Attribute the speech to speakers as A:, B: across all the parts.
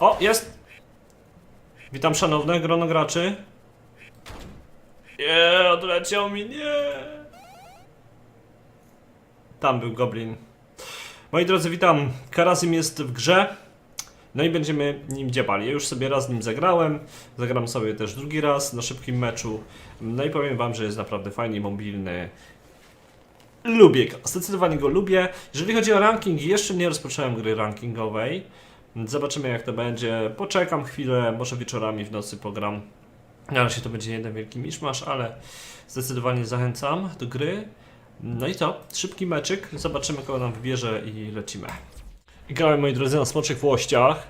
A: O, jest! Witam szanowne grono graczy. Nie, odleciał mi, nie! Tam był goblin. Moi drodzy, witam. Karazym jest w grze. No i będziemy nim dziabali. Ja już sobie raz nim zagrałem. Zagram sobie też drugi raz na szybkim meczu. No i powiem wam, że jest naprawdę fajnie mobilny. Lubię go. Zdecydowanie go lubię. Jeżeli chodzi o ranking, jeszcze nie rozpocząłem gry rankingowej. Zobaczymy jak to będzie. Poczekam chwilę, może wieczorami w nocy pogram. Na razie to będzie jeden wielki miszmasz, ale zdecydowanie zachęcam do gry. No i to, szybki meczyk. Zobaczymy kogo nam wybierze i lecimy. Grałem moi drodzy na smoczych włościach.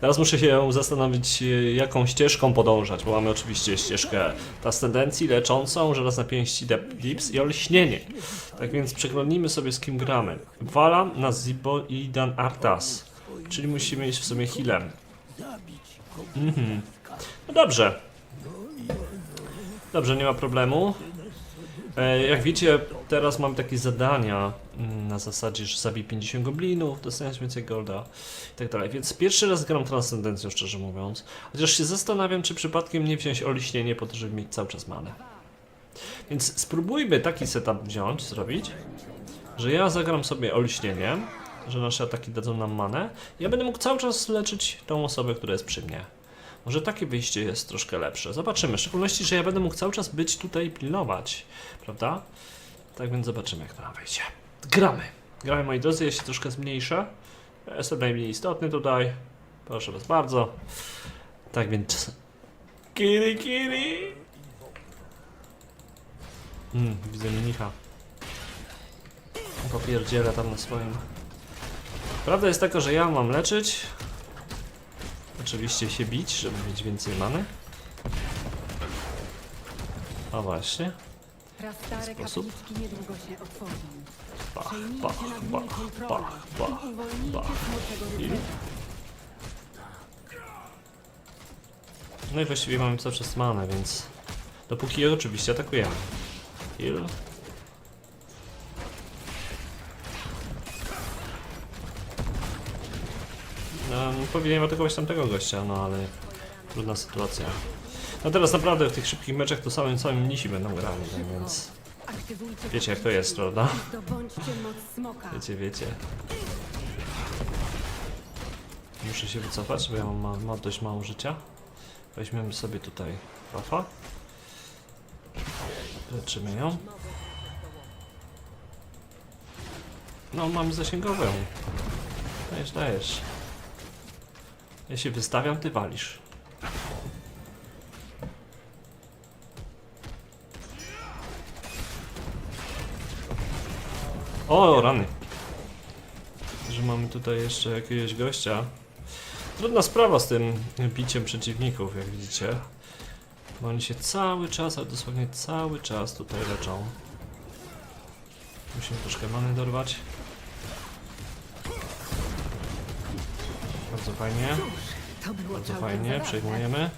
A: Teraz muszę się zastanowić, e, jaką ścieżką podążać, bo mamy oczywiście ścieżkę transcendencji, leczącą, żelaz na pięści, dips i olśnienie. Tak więc przeglądnijmy sobie z kim gramy. Vala, Nazibo i Dan Artas. Czyli musimy iść w sumie healem. Mhm. No dobrze. Dobrze, nie ma problemu. E, Jak wiecie, teraz mam takie zadania mm, na zasadzie, że zabij 50 goblinów, dostaniesz więcej golda i tak dalej. Więc pierwszy raz gram transcendencją, szczerze mówiąc. Chociaż się zastanawiam, czy przypadkiem nie wziąć oliśnienie po to, żeby mieć cały czas manę. Więc spróbujmy taki setup wziąć, zrobić, że ja zagram sobie oliśnienie, że nasze ataki dadzą nam manę. Ja będę mógł cały czas leczyć tą osobę, która jest przy mnie. Może takie wyjście jest troszkę lepsze. Zobaczymy. W szczególności, że ja będę mógł cały czas być tutaj pilnować. Prawda? Tak więc zobaczymy, jak to nam wyjdzie. Gramy. Gramy, moi drodzy. Ja się troszkę zmniejszę. Jestem najmniej istotny tutaj. Proszę was bardzo. Tak więc... Kiri, kiri! Hmm, widzę minicha. Popierdziela tam na swoim. Prawda jest taka, że ja mam leczyć. Oczywiście się bić, żeby mieć więcej many. O właśnie.
B: Prastare
A: sposób?
B: kapliczki niedługo się otworzą.
A: Bach, bach, bach, bach, bach, bach. I-. No i właściwie mamy cały czas manę, więc... Dopóki je oczywiście atakujemy. Heal. No, powinienem atakować tamtego gościa, no ale... Trudna sytuacja. No teraz naprawdę w tych szybkich meczach to samym samym nisi będą grali, tak więc... Wiecie jak to jest, prawda? Wiecie, wiecie. Muszę się wycofać, bo ja mam, ma, mam dość mało życia. Weźmiemy sobie tutaj Fafa. Leczymy ją. No, mamy zasięgową. Dajesz, dajesz. Ja się wystawiam, ty walisz. O, rany. Że mamy tutaj jeszcze jakiegoś gościa. Trudna sprawa z tym biciem przeciwników, jak widzicie. Bo oni się cały czas, ale dosłownie cały czas tutaj leczą. Musimy troszkę many dorwać. Bardzo fajnie,
B: To było
A: bardzo
B: całkiem
A: fajnie,
B: zabawne.
A: przejmujemy.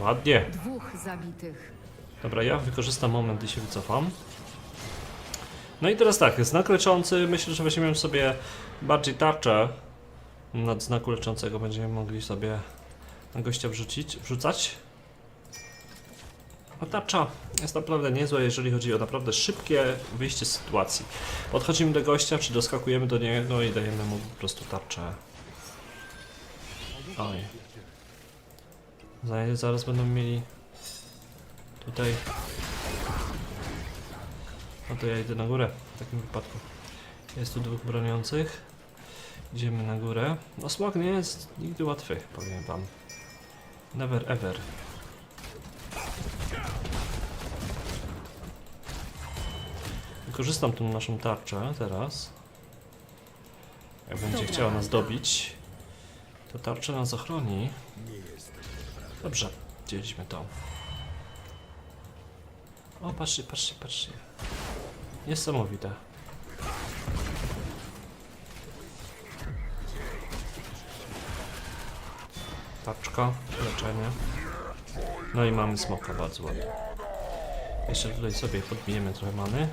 A: Ładnie.
B: Dwóch zabitych.
A: Dobra, ja wykorzystam moment i się wycofam. No i teraz tak, znak leczący, myślę, że weźmiemy sobie bardziej tarczę. Nad znaku leczącego będziemy mogli sobie na gościa wrzucić, wrzucać. A tarcza jest naprawdę niezła, jeżeli chodzi o naprawdę szybkie wyjście z sytuacji. Podchodzimy do gościa, czy doskakujemy do niego i dajemy mu po prostu tarczę. Oj. Za- Zaraz będą mieli Tutaj. No to ja idę na górę w takim wypadku. Jest tu dwóch broniących. Idziemy na górę. No smok nie jest nigdy łatwy, powiem wam. Never ever. Wykorzystam tą naszą tarczę teraz. Jak będzie chciała nas dobić, to tarcza nas ochroni. Dobrze, dzieliśmy to. O, patrzcie, patrzcie, patrzcie. Niesamowite. Taczka, leczenie. No i mamy smoka bardzo ładnie. Jeszcze tutaj sobie podbijemy trochę many.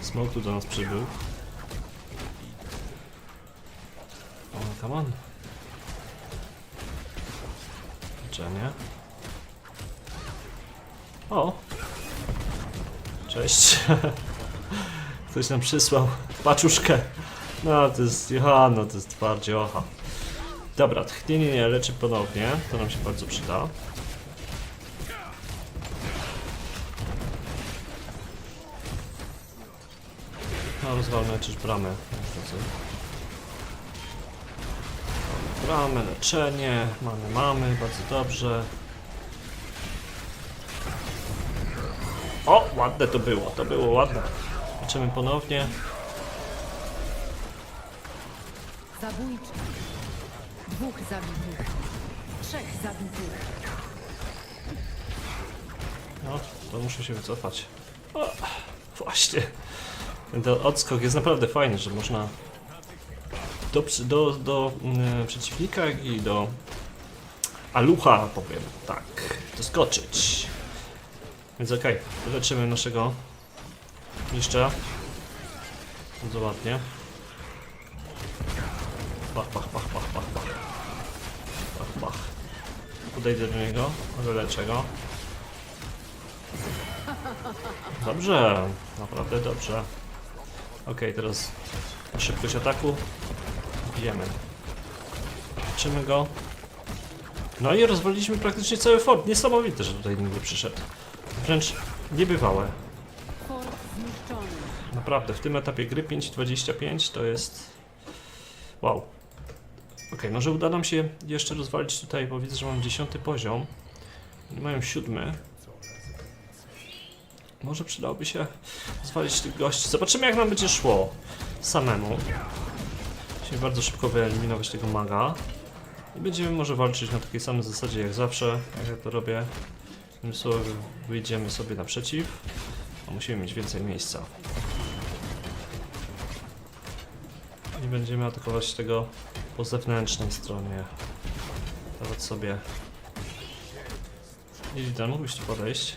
A: Smoke tu do nas przybył. Come on. Leczenie. O! Cześć. Ktoś nam przysłał paczuszkę. No, to jest Johanna, to jest twardzie ocha. Dobra, tchnienie nie leczy ponownie. To nam się bardzo przyda. No, rozwalmy leczyć bramę. Bramę, leczenie, mamy, mamy, bardzo dobrze. O, ładne to było, to było ładne. Leczymy ponownie.
B: Zabójczy. Dwóch zabitych. Trzech zabitych.
A: No, to muszę się wycofać. O, właśnie. Ten odskok jest naprawdę fajny, że można do, do, do mm, przeciwnika i do alucha, powiem tak, doskoczyć. Więc okej, leczymy naszego mistrza. Bardzo ładnie. Pach, pach, pach, pach, pach, pach. Pach, pach. Podejdę do niego, wyleczę go. Dobrze, naprawdę dobrze. Okej, teraz szybkość ataku. Bijemy. Leczymy go. No i rozwaliliśmy praktycznie cały fort. Niesamowite, że tutaj nikt nie przyszedł. Wręcz niebywałe. Naprawdę, w tym etapie gry 5.25 to jest... Wow. Okej, może uda nam się jeszcze rozwalić tutaj, bo widzę, że mam 10 poziom. Oni mają siódmy. Może przydałoby się zwalić tych gości. Zobaczymy jak nam będzie szło samemu. Musimy bardzo szybko wyeliminować tego maga. I będziemy może walczyć na takiej samej zasadzie jak zawsze, jak ja to robię. Tym słowem wyjdziemy sobie naprzeciw. A musimy mieć więcej miejsca. I będziemy atakować tego po zewnętrznej stronie. Dawać sobie. Ilida, mógłbyś tu podejść?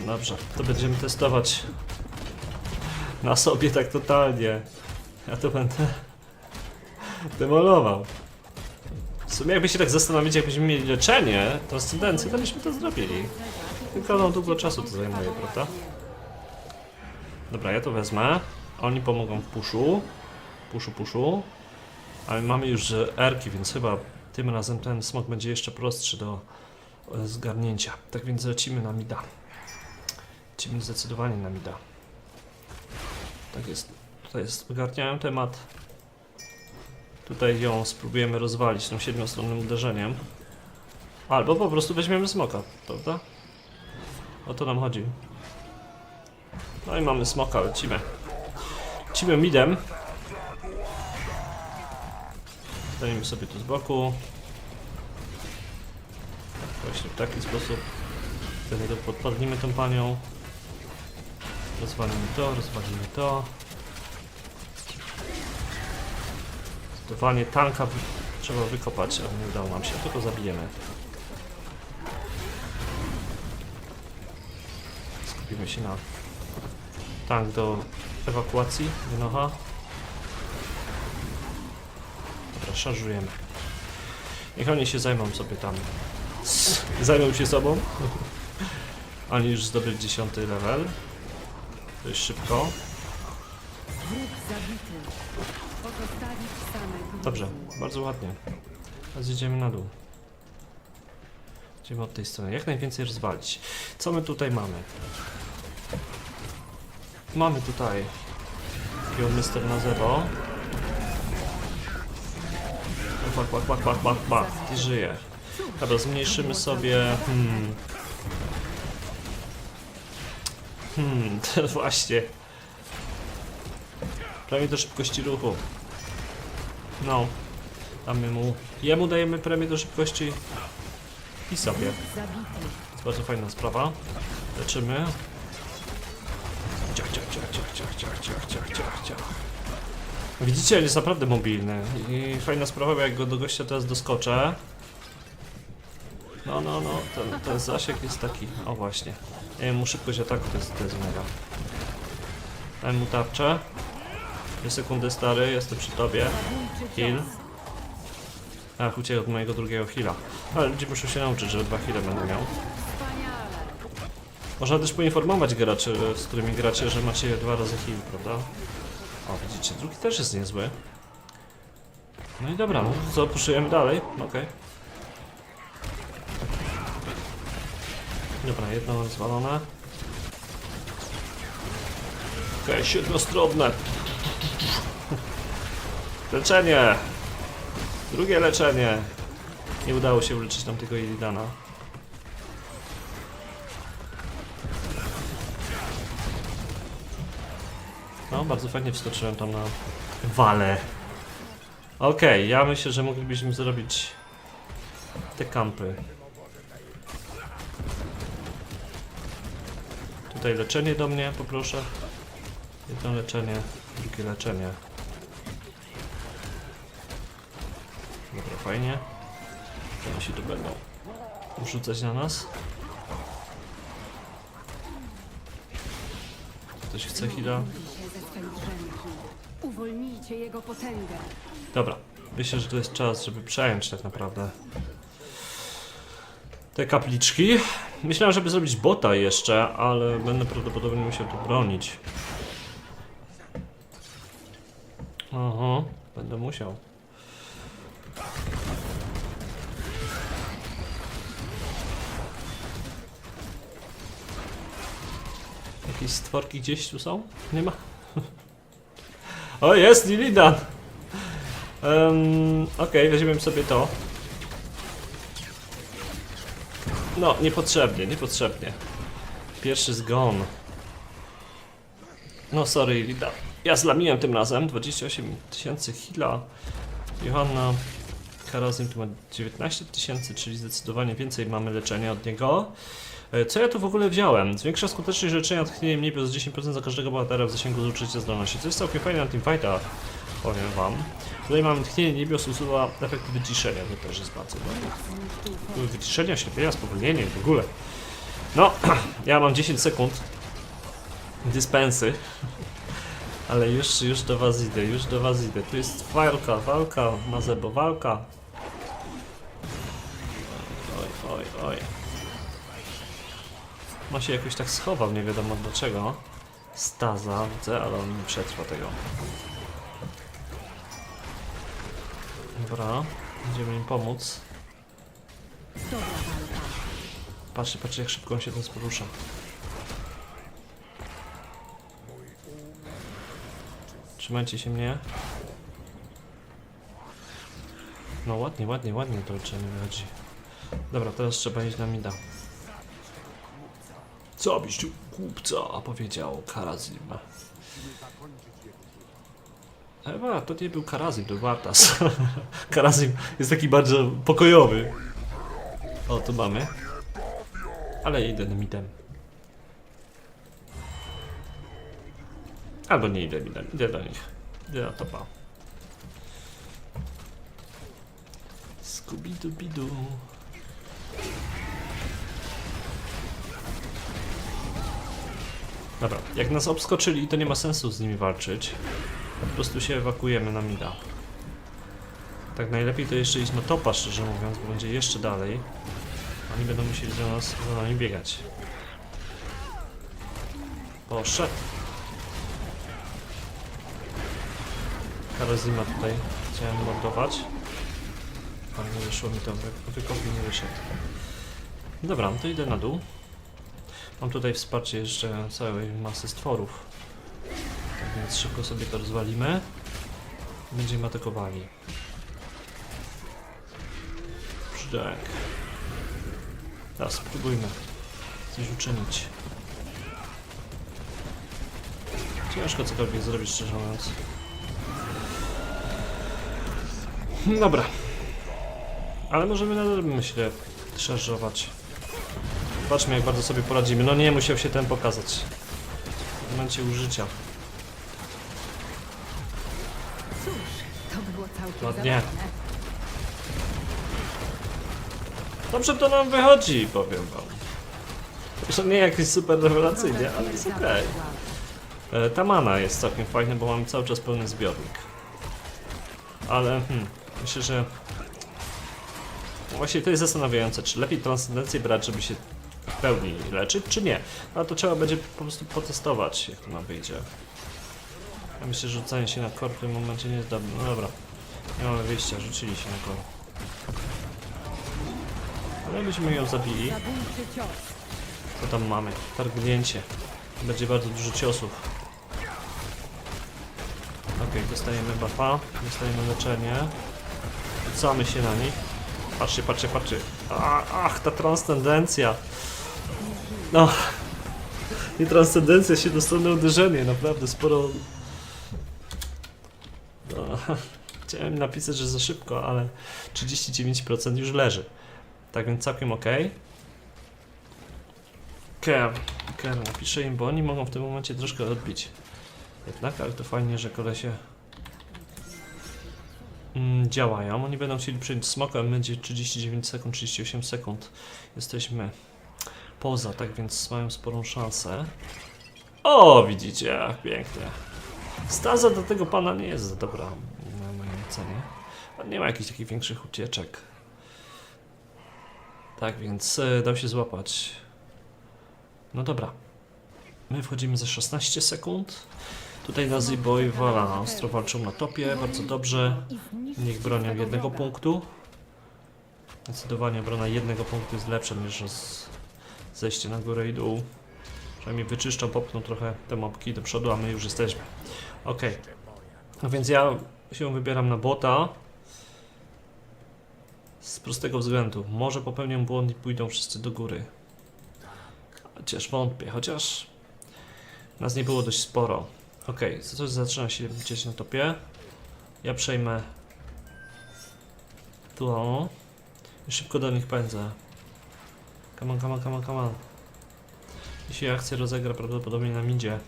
A: No dobrze, to będziemy testować na sobie tak totalnie. Ja to będę demolował. W sumie jakby się tak zastanowić, jakbyśmy mieli leczenie, transcendencję, to byśmy to zrobili. Tylko no długo czasu to zajmuje, prawda? Dobra, ja to wezmę. Oni pomogą w puszu. Puszu, puszu. Ale mamy już erki, więc chyba tym razem ten smok będzie jeszcze prostszy do e, zgarnięcia. Tak więc lecimy na mida. Lecimy zdecydowanie na mida. Tak jest. Tutaj jest. Ogarniałem temat. Tutaj ją spróbujemy rozwalić tym siedmiostronnym uderzeniem. Albo po prostu weźmiemy smoka, prawda? O to nam chodzi. No i mamy smoka, lecimy. Lecimy midem. Stajemy sobie tu z boku. Właśnie w taki sposób. Wtedy podpadnimy tą panią. Rozwalimy to, rozwalimy to. Zdecydowanie tanka trzeba wykopać, ale nie udało nam się, tylko zabijemy. Skupimy się na tank do ewakuacji Wynocha. Dobra, szarżujemy. Niech oni się zajmą sobie tam. Zajmą się sobą. Oni już zdobyli 10 level. To jest szybko. Dobrze, bardzo ładnie. Teraz idziemy na dół. Idziemy od tej strony. Jak najwięcej rozwalić. Co my tutaj mamy? Mamy tutaj takiego Mister na zero. Bak, bak, bak, bak, bak, bak. I żyje. Dobra, zmniejszymy sobie... Hmm. Hmm, właśnie. Prawie do szybkości ruchu. No. Damy mu. Jemu dajemy premię do szybkości. I sobie. To bardzo fajna sprawa. Leczymy. Ciach, ciach, ciach, ciach, ciach, ciach, ciach, ciach, ciach, ciach. Widzicie, on jest naprawdę mobilny. I fajna sprawa, bo jak go do gościa teraz doskoczę, No, no, no, ten, ten zasięg jest taki. O właśnie. Ja mu szybkość ataku to jest, to jest mega. Daj mu tarczę. Dwie sekundy stary, jestem przy tobie.
B: Cios.
A: Ach, uciekł od mojego drugiego heala. Ale ludzie muszą się nauczyć, że dwa heale będę miał. Można też poinformować graczy, z którymi gracie, że macie dwa razy heal, prawda? O, widzicie, drugi też jest niezły. No i dobra, no co, puszujemy dalej? Okej. Dobra, jedno rozwalone. Okej, okay, siedmiostronne. Leczenie! Drugie leczenie. Nie udało się uleczyć nam tego Illidana. No, bardzo fajnie wskoczyłem tam na wale. Okej, ja myślę, że moglibyśmy zrobić te kampy. Tutaj leczenie do mnie, poproszę. Jedno leczenie, drugie leczenie. Dobra, fajnie. Oni się tu będą rzucać na nas. Ktoś chce chwila?
B: Uwolnijcie jego potęgę.
A: Dobra, myślę, że to jest czas, żeby przejąć tak naprawdę te kapliczki. Myślałem, żeby zrobić bota jeszcze, ale będę prawdopodobnie musiał to bronić. Aha, będę musiał. Jakieś stworki gdzieś tu są? Nie ma? O, jest Lilidan! Um, Okej, weźmiemy sobie to. No, niepotrzebnie, niepotrzebnie. Pierwszy zgon. No, sorry, Lida. Ja zlamiłem tym razem. 28 tysięcy hila. Johanna Karazym tu ma 19 tysięcy, czyli zdecydowanie więcej mamy leczenia od niego. E, Co ja tu w ogóle wziąłem? Zwiększa skuteczność leczenia tchnieniem niebios 10% za każdego bohatera w zasięgu zużycia zdolności. To jest całkiem fajne na teamfightach, powiem wam. Tutaj mamy tchnienie niebios, usuwa efekt wyciszenia, to też jest bardzo dobre. Wyciszenia, ślepienia, spowolnienie w ogóle. No, ja mam 10 sekund dyspensy. Ale już, już do was idę, już do was idę. Tu jest walka, walka, Mazebo, walka. Oj, oj, oj. Ma się jakoś tak schował, nie wiadomo dlaczego. Staza, widzę, ale on nie przetrwa tego. Dobra, będziemy im pomóc. Patrzcie, patrzcie jak szybko on się teraz porusza. Trzymajcie się mnie. No ładnie, ładnie, ładnie to leczenie wychodzi. Dobra, teraz trzeba iść na mida. Co byś tu głupca powiedział Karazim? Ewa, to nie był Karazim, to Wartas. Karazim jest taki bardzo pokojowy. O, tu mamy. Ale idę midem. Albo nie idę midem, idę do nich. Idę na topa. Skubidu-bidu. Dobra, jak nas obskoczyli, to nie ma sensu z nimi walczyć. Po prostu się ewakuujemy na mida. Tak najlepiej to jeszcze iść na topa, szczerze mówiąc, bo będzie jeszcze dalej. Oni będą musieli za nas, za nami biegać. Poszedł. Karazima tutaj chciałem lądować. Ale nie wyszło mi to, wy- wykopił nie wyszedł. Dobra, no to idę na dół. Mam tutaj wsparcie jeszcze całej masy stworów. Tak więc szybko sobie to rozwalimy. Będziemy atakowali. Brzdęk. Teraz spróbujmy coś uczynić. Ciężko cokolwiek zrobić, szczerze mówiąc. Dobra. Ale możemy nadal, myślę, szarżować. Zobaczmy, jak bardzo sobie poradzimy. No nie, musiał się ten pokazać. W momencie użycia.
B: Cóż, to było całkiem
A: Ładnie.
B: zabawne.
A: Dobrze to nam wychodzi, powiem wam. Jeszcze nie jakieś super rewelacyjnie, ale jest okej. E, Ta mana jest całkiem fajna, bo mamy cały czas pełny zbiornik. Ale hmm, myślę, że właśnie to jest zastanawiające, czy lepiej transcendencję brać, żeby się w pełni leczyć, czy nie. Ale to trzeba będzie po prostu potestować, jak to nam wyjdzie. Ja myślę, że rzucanie się na kor w tym momencie nie jest dobre. No dobra, nie mamy wyjścia, rzucili się na kor. Ale byśmy ją zabili. Co tam mamy? Targnięcie. Będzie bardzo dużo ciosów. Okej, dostajemy buffa, dostajemy leczenie. Rzucamy się na nich. Patrzcie, patrzcie, patrzcie. Ach, ta transcendencja. No. I transcendencja się dostanę uderzenie, naprawdę sporo. No. Chciałem napisać, że za szybko, ale 39% już leży. Tak więc całkiem ok. Ker, Ker, napiszę im, bo oni mogą w tym momencie troszkę odbić. Jednak, ale to fajnie, że kolesie działają. Oni będą chcieli przyjąć smoka, będzie 39 sekund, 38 sekund. Jesteśmy poza, tak więc mają sporą szansę. O, widzicie, jak pięknie. Staza do tego pana nie jest za dobra, na mojej ocenie. On nie ma jakichś takich większych ucieczek. Tak więc e, dał się złapać. No dobra. My wchodzimy za 16 sekund. Tutaj Nazibo i Wala ostro walczą na topie, bardzo dobrze. Niech bronią jednego punktu. Zdecydowanie obrona jednego punktu jest lepsza niż zejście na górę i dół. Przynajmniej wyczyszczą, popchną trochę te mopki do przodu, a my już jesteśmy. Okej. No więc ja się wybieram na bota. Z prostego względu. Może popełnią błąd i pójdą wszyscy do góry. Chociaż wątpię, chociaż nas nie było dość sporo. Okej, co coś zaczyna się dzieć na topie. Ja przejmę to. I szybko do nich pędzę. Come on, come on, come on, come on. Jeśli akcja rozegra prawdopodobnie na midzie.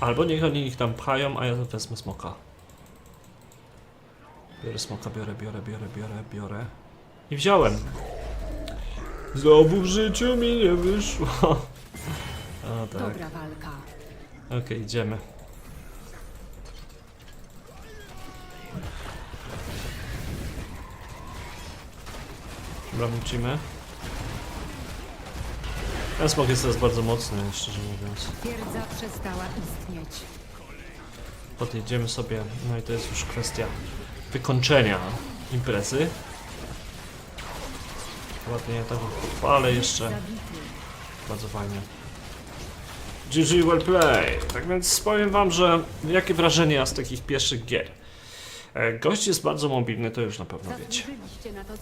A: Albo niech oni ich tam pchają, a ja wezmę smoka. Biorę smoka, biorę, biorę, biorę, biorę, biorę. I wziąłem. Znowu w życiu mi nie wyszło. O tak.
B: Dobra walka.
A: Okej, idziemy. Dobra, wrócimy. Ten smok jest teraz bardzo mocny, szczerze mówiąc.
B: Twierdza przestała istnieć.
A: Podjedziemy sobie, no i to jest już kwestia wykończenia imprezy. Ładnie tak podpalę jeszcze.
B: Zabity.
A: Bardzo fajnie. GG well play. Tak więc powiem wam, że jakie wrażenia z takich pierwszych gier. E, Gość jest bardzo mobilny, to już na pewno wiecie.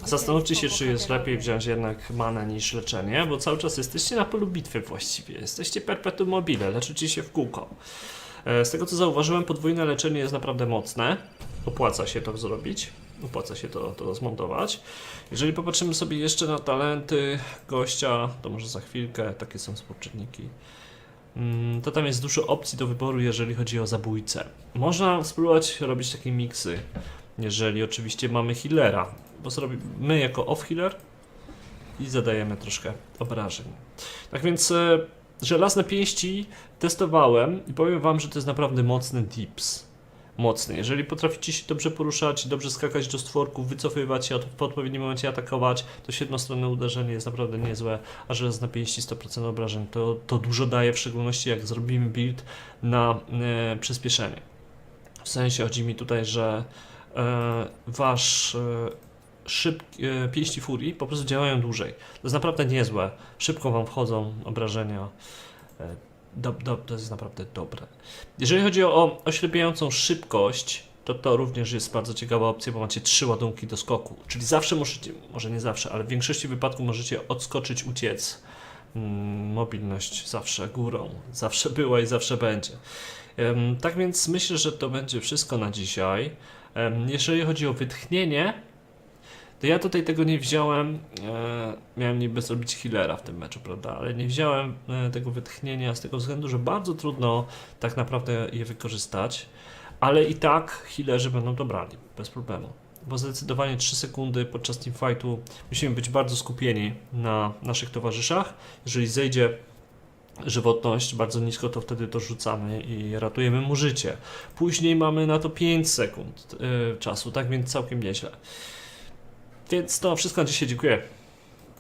A: Zastanówcie się, czy jest lepiej wziąć jednak manę niż leczenie, bo cały czas jesteście na polu bitwy właściwie. Jesteście perpetuum mobile, leczycie się w kółko. E, Z tego co zauważyłem, podwójne leczenie jest naprawdę mocne. Opłaca się to zrobić. Opłaca się to, to zmontować. Jeżeli popatrzymy sobie jeszcze na talenty gościa, to może za chwilkę, takie są współczynniki. Mm, To tam jest dużo opcji do wyboru, jeżeli chodzi o zabójcę. Można spróbować robić takie miksy, jeżeli oczywiście mamy healera, bo zrobi, my jako off-healer i zadajemy troszkę obrażeń. Tak więc e, żelazne pięści testowałem i powiem wam, że to jest naprawdę mocny dips. Mocny. Jeżeli potraficie się dobrze poruszać, dobrze skakać do stworków, wycofywać się, w odpowiednim momencie atakować, to jednostronne uderzenie jest naprawdę niezłe, a żelazne pięści 100% obrażeń to, to dużo daje, w szczególności jak zrobimy build na e, przyspieszenie. W sensie chodzi mi tutaj, że e, wasz e, e, pięści furii po prostu działają dłużej. To jest naprawdę niezłe. Szybko wam wchodzą obrażenia. E, do, do, to jest naprawdę dobre. Jeżeli chodzi o oślepiającą szybkość, to to również jest bardzo ciekawa opcja, bo macie trzy ładunki do skoku. Czyli zawsze możecie, może nie zawsze, ale w większości wypadków możecie odskoczyć, uciec. Mm, mobilność zawsze górą, zawsze była i zawsze będzie. Tak więc myślę, że to będzie wszystko na dzisiaj. Jeżeli chodzi o wytchnienie, to ja tutaj tego nie wziąłem. E, miałem niby zrobić healera w tym meczu, prawda? Ale nie wziąłem e, tego wytchnienia z tego względu, że bardzo trudno tak naprawdę je wykorzystać. Ale i tak healerzy będą to brali, bez problemu. bo zdecydowanie 3 sekundy podczas teamfightu musimy być bardzo skupieni na naszych towarzyszach. Jeżeli zejdzie żywotność bardzo nisko, to wtedy to rzucamy i ratujemy mu życie. Później mamy na to 5 sekund yy, czasu, tak więc całkiem nieźle. Więc to wszystko dzisiaj dziękuję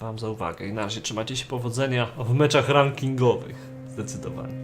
A: Wam za uwagę i na razie trzymajcie się powodzenia w meczach rankingowych. Zdecydowanie.